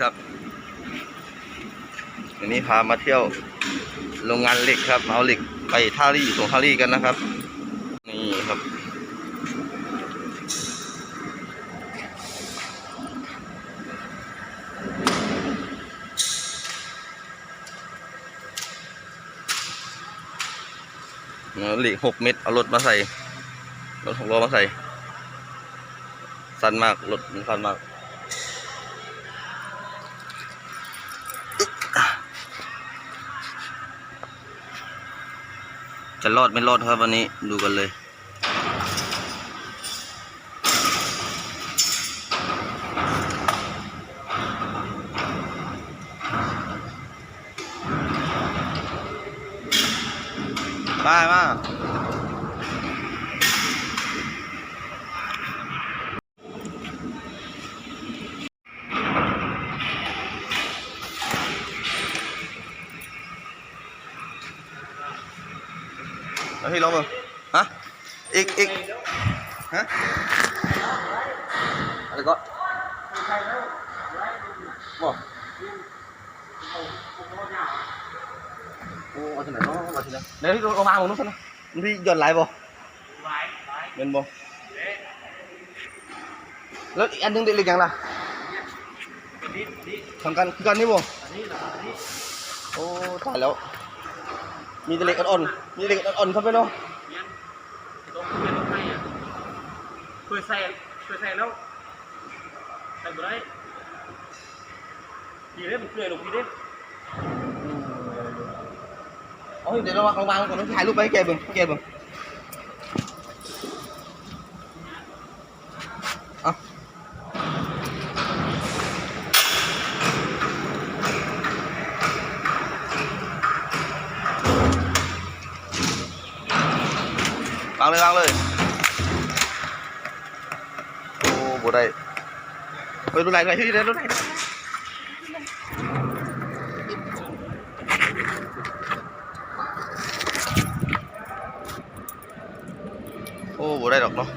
ครับวันนี้พามาเที่ยวโรงงานเหล็กครับ เอาเหล็กไปท่ารี่ส่งท่ารี่กันนะครับ นี่ครับเอาเหล็กหกเม็ดเอารถมาใส่ รถหกล้อมาใส่ สั้นมาก รถมันสั้นมาก จะรอดไม่รอดครับวันนี้ดูกันเลยมามา แล้วพี่ลองมือฮะอีกอีกฮะอะไรก็บอกโอ้เอาที่ไหนเนาะเอาที่ไหนเดี๋ยวพี่ลงมาผมนู้นสินะพี่หย่อนไหลบ่เป็นบ่แล้วอีกอันนึงเด็กเล็กยังล่ะทำกันคือกันนี่บ่โอ้ตายแล้ว มีแต่เหล็กอ่อนๆ มีเหล็กอ่อนๆเข้าไปเนาะต้องเปลี่ยนรถให้อะเคยใส่เคยใส่แล้วใส่บ่ได้ดีเลยมันเกลือลงดีเลยเอาเดี๋ยวเราวางวางก่อนต้องถ่ายรูปไปให้แกเบิ่งให้แกเบิ่ง วางเลยวางเลย โอ้บ่ได้เฮ้ยรุ่นไหนรุ่นไหลที่เด้รถไหนโอ้บ่ได้ดอกเนาะ